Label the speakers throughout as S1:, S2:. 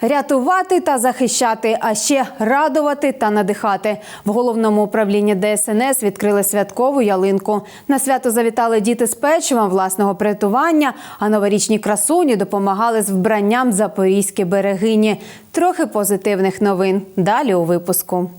S1: Рятувати та захищати, а ще радувати та надихати. В головному управлінні ДСНС відкрили святкову ялинку. На свято завітали діти з печивом власного приготування, а новорічні красуні допомагали з вбранням запорізькі берегині. Трохи позитивних новин. Далі у випуску.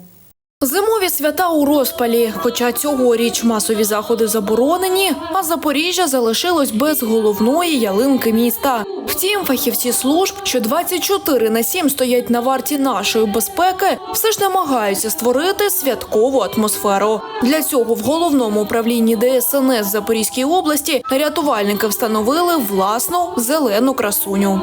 S2: Зимові свята у розпалі. Хоча цьогоріч масові заходи заборонені, а Запоріжжя залишилось без головної ялинки міста. Втім, фахівці служб, що 24 на 7 стоять на варті нашої безпеки, все ж намагаються створити святкову атмосферу. Для цього в головному управлінні ДСНС Запорізької області рятувальники встановили власну зелену красуню.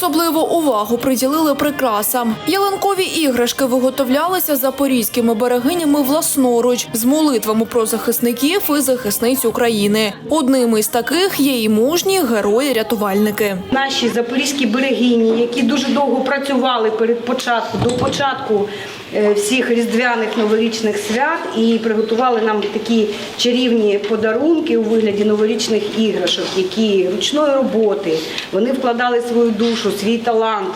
S2: Особливу увагу приділили прикрасам. Ялинкові іграшки виготовлялися запорізькими берегинями власноруч з молитвами про захисників і захисниць України. Одним із таких є і мужні герої-рятувальники.
S3: Наші запорізькі берегині, які дуже довго працювали перед початку до початку е, всіх різдвяних новорічних свят і приготували нам такі чарівні подарунки у вигляді новорічних іграшок, які ручної роботи. Вони вкладали свою душу, свій талант.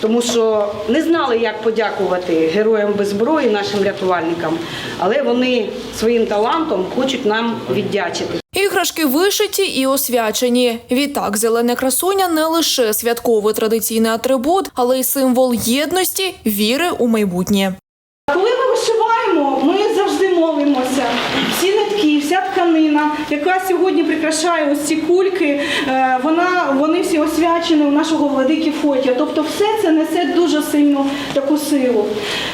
S3: Тому що не знали, як подякувати героям без зброї, нашим рятувальникам, але вони своїм талантом хочуть нам віддячити.
S2: Іграшки вишиті і освячені. Відтак, зелена красуня не лише святковий традиційний атрибут, але й символ єдності, віри у майбутнє.
S4: Коли ми вишиваємо, ми завжди молимося. Всі нитки, вся тканина, яка сьогодні прикрашає ось ці кульки, е, вона, вони всі освячені у нашого владики Фотія. Тобто все це несе дуже сильну таку силу.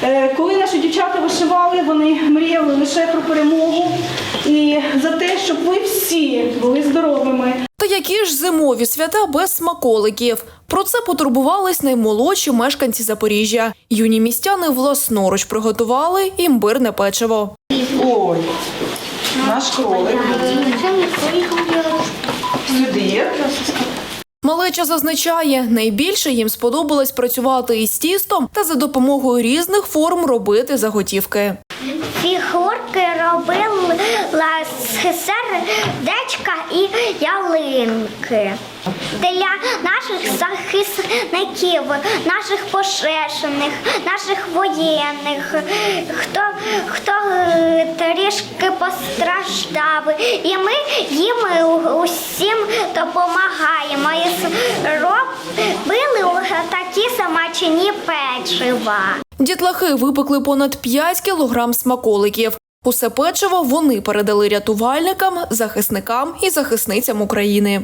S4: Е, Коли наші дівчата вишивали, вони мріяли лише про перемогу і за те, щоб ви всі були здоровими.
S2: Та які ж зимові свята без смаколиків? Про це потурбувались наймолодші мешканці Запоріжжя. Юні містяни власноруч приготували імбирне печиво.
S5: Ой, наш кролик. Сюди.
S2: Малеча зазначає, найбільше їм сподобалось працювати із тістом та за допомогою різних форм робити заготівки.
S6: Фігурки робила сердечка і ялинки. Для наших захисників, наших пошешених, наших воєнних, хто, хто е, трішки постраждав. І ми їм допомагаємо. І робили такі самачині печива.
S2: Дітлахи випекли понад 5 кілограм смаколиків. Усе печиво вони передали рятувальникам, захисникам і захисницям України.